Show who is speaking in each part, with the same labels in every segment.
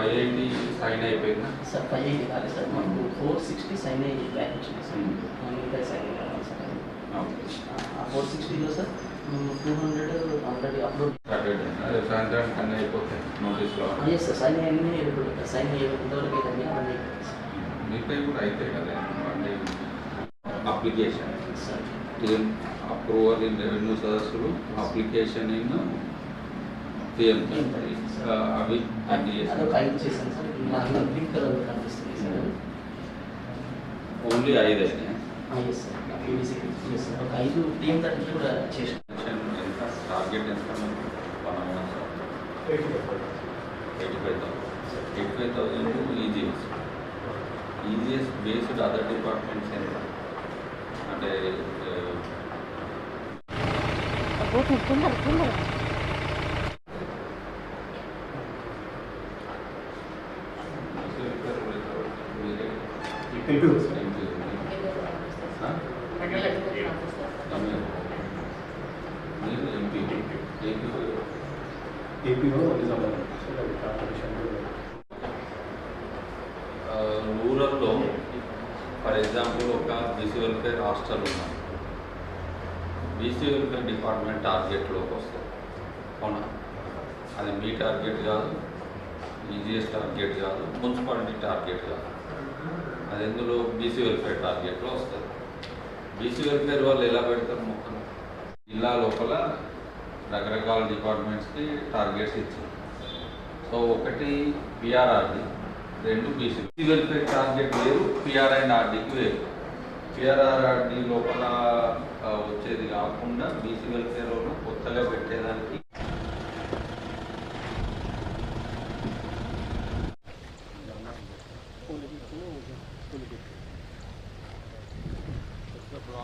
Speaker 1: Five eighty sign అయిపోయిందా?
Speaker 2: Sir five eighty కాదు sir మాకు ఫోర్ సిక్స్టీ సైన్ అయ్యి బ్యాక్ వచ్చింది సార్. ఇంకా సైన్ కావాలి sir. Four సిక్స్టీలో sir two hundred already upload
Speaker 1: started అదే సాయంత్రం కన్నా అయిపోతాయి నోటీస్లో
Speaker 2: సార్ సైన్ అన్నీ సైన్ ఇంతవరకు ఏదండి అవన్నీ
Speaker 1: మీపై కూడా అయితే కదా అంటే అప్లికేషన్ అప్రూవల్ ఇన్ రెవెన్యూ సదస్సులు అప్లికేషన్ ఇన్ అవి
Speaker 2: కలర్ కనిపిస్తుంది సార్.
Speaker 1: ఓన్లీ ఐదు. ఎంత? టార్గెట్ ఎంత eighty five thousand. Eighty five thousand EGS EGS based other departments ఎంత? అంటే
Speaker 3: తొందర తొందర
Speaker 1: మీరు MP AP
Speaker 4: APO Nizamabad corporation
Speaker 1: రూరల్లో ఫర్ ఎగ్జాంపుల్ ఒక బీసీ వెల్ఫేర్ హాస్టల్ ఉన్నాం బీసీ వెల్ఫేర్ డిపార్ట్మెంట్ టార్గెట్లోకి వస్తుంది అవునా అది మీ టార్గెట్ కాదు ఈజీఎస్ టార్గెట్ కాదు మున్సిపాలిటీ టార్గెట్ కాదు అది ఎందులో బీసీ వెల్ఫేర్ టార్గెట్లో వస్తుంది? బీసీ వెల్ఫేర్ వాళ్ళు ఎలా పెడతారు మొక్కలు జిల్లా లోపల రకరకాల డిపార్ట్మెంట్స్కి టార్గెట్స్ ఇచ్చారు. సో ఒకటి పిఆర్ఆర్డి రెండు బీసీ బీసీ వెల్ఫేర్ టార్గెట్ వేరు పిఆర్ అండ్ ఆర్డీకి వేరు. పిఆర్ఆర్ఆర్డి లోపల వచ్చేది కాకుండా బీసీ వెల్ఫేర్లో కొత్తగా పెట్టేదానికి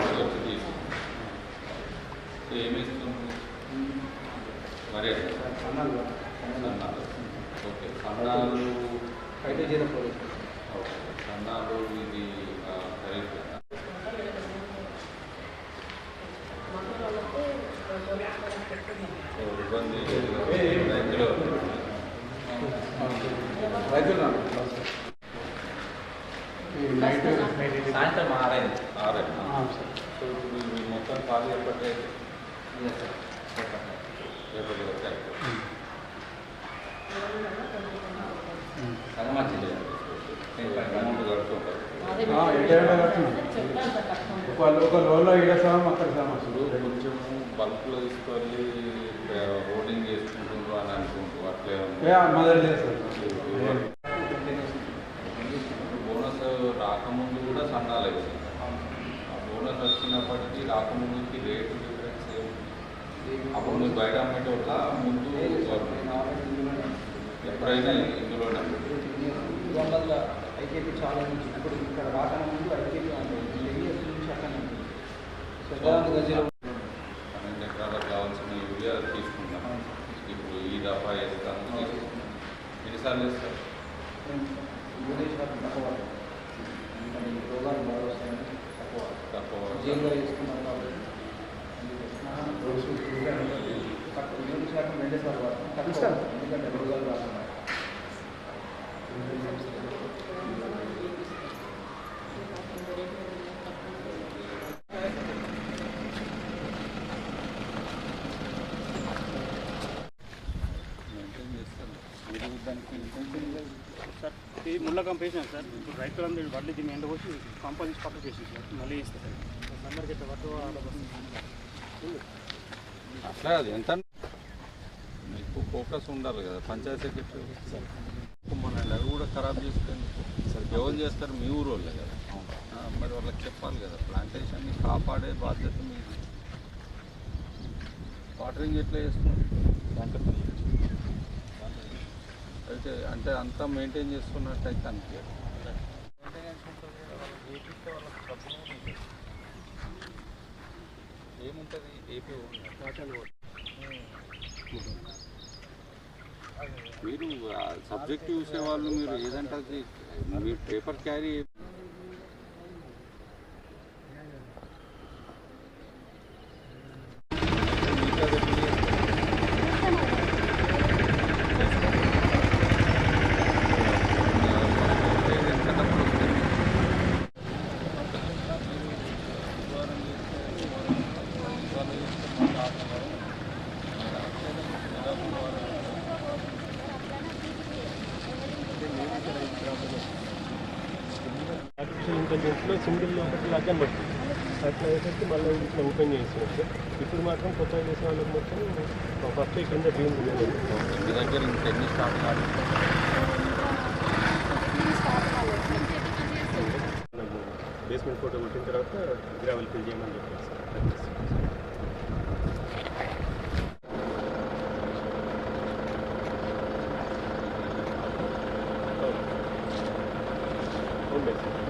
Speaker 1: వస్తారు వచ్చి తీసి ఏమిస్తుంది మరి
Speaker 4: అన్నాను
Speaker 1: సన్నాలు ఓకే సన్నాలు
Speaker 4: అయితే జీరో ఫోర్
Speaker 1: ఓకే సన్నాలు ఇది ఖరీదు ఇబ్బంది రైతులు
Speaker 4: రైతులు నైట్
Speaker 2: సాయంత్రం ఆరైంది.
Speaker 1: ఆరే.
Speaker 4: సార్.
Speaker 1: సో ఇప్పుడు మీ మొత్తం ఖాళీ ఎప్పటికైతే రేపటి వరకు అయిపోతుంది. అమౌంట్
Speaker 4: ఎటైనా కడుతున్నాం ఒక ఈడ సగం అక్కడ సగం
Speaker 1: ఇప్పుడు కొంచెం బల్క్లో తీసుకెళ్ళి హోర్డింగ్ చేసుకుంటుండ్రు అని అనుకుంటూ అట్లే
Speaker 4: ఏ మదర్ లేదు. సార్
Speaker 1: బోనస్ వచ్చినప్పటికీ రాకముందుకి రేటు డిఫరెన్స్ ఏముంది అప్పుడు మీరు బయట అమ్మేటోళ్ళ ముందు ఎప్పుడైనా ఇందులోనే
Speaker 5: వల్ల ఐకేపీ చాలా నుంచి ఇప్పుడు ఇక్కడ రాకన ముందు ఐకేపీ ఇయర్స్ నుంచి అక్కడ నుంచి శతాబ్ది గదిలో
Speaker 1: పన్నెండు ఎకరాలకు కావాల్సిన యూరియా తీసుకుంటాం ఇప్పుడు ఈ దఫా వేస్తాను తీసుకుంటాం ఎన్నిసార్లు వేస్తారు
Speaker 5: జైల్లో వేసుకున్నాం కాబట్టి తక్కువ శాతం తక్కువ ఎందుకంటే రాకుండా
Speaker 1: మెయింటైన్ చేస్తారు మీరు దానికి ఇంటెన్షన్ లేదు
Speaker 6: సార్ ఇది ముళ్ళ కంపేసాను సార్. ఇప్పుడు రైతులందరూ వడ్లు దీన్ని ఎండబోసి కాంపోజిట్ పక్కకు వేసి సార్ మళ్ళీ ఇస్తారు సార్. అందరికి
Speaker 1: అట్లా అది ఎంత? మీకు ఫోకస్ ఉండాలి కదా పంచాయతీ సెక్రటరీ మనల్ని అవి కూడా ఖరాబ్ చేసుకొని సరే ఎవరు చేస్తారు మీ ఊరు వాళ్ళే కదా మరి వాళ్ళకి చెప్పాలి కదా ప్లాంటేషన్ని కాపాడే బాధ్యత మీది. వాటరింగ్ ఎట్లా చేస్తున్నారు. అయితే అంటే అంతా మెయింటైన్ చేసుకున్నట్టయితే అనిపించదు ఏముంటుంది ఏపీ మీరు సబ్జెక్ట్ చూసేవాళ్ళు మీరు ఏదంటే అది మీరు పేపర్ క్యారీ
Speaker 7: ఆర్టిఫిషియల్ ఇంటెలిజెన్స్లో సింగిల్ ఒకటి లాగా బట్టి అట్లా వేసేసి మళ్ళీ ఇట్లా ఓపెన్ చేస్తున్నారు ఇప్పుడు మాత్రం కొత్తగా చేసిన వాళ్ళకి మొత్తం ఫస్ట్ కింద
Speaker 1: టీం దగ్గర ఇంకెన్ని స్టార్ట్ కాదు
Speaker 7: బేస్మెంట్ ఫోటో కొట్టిన తర్వాత గ్రావెల్ ఫిల్ చేయమని చెప్పారు సార్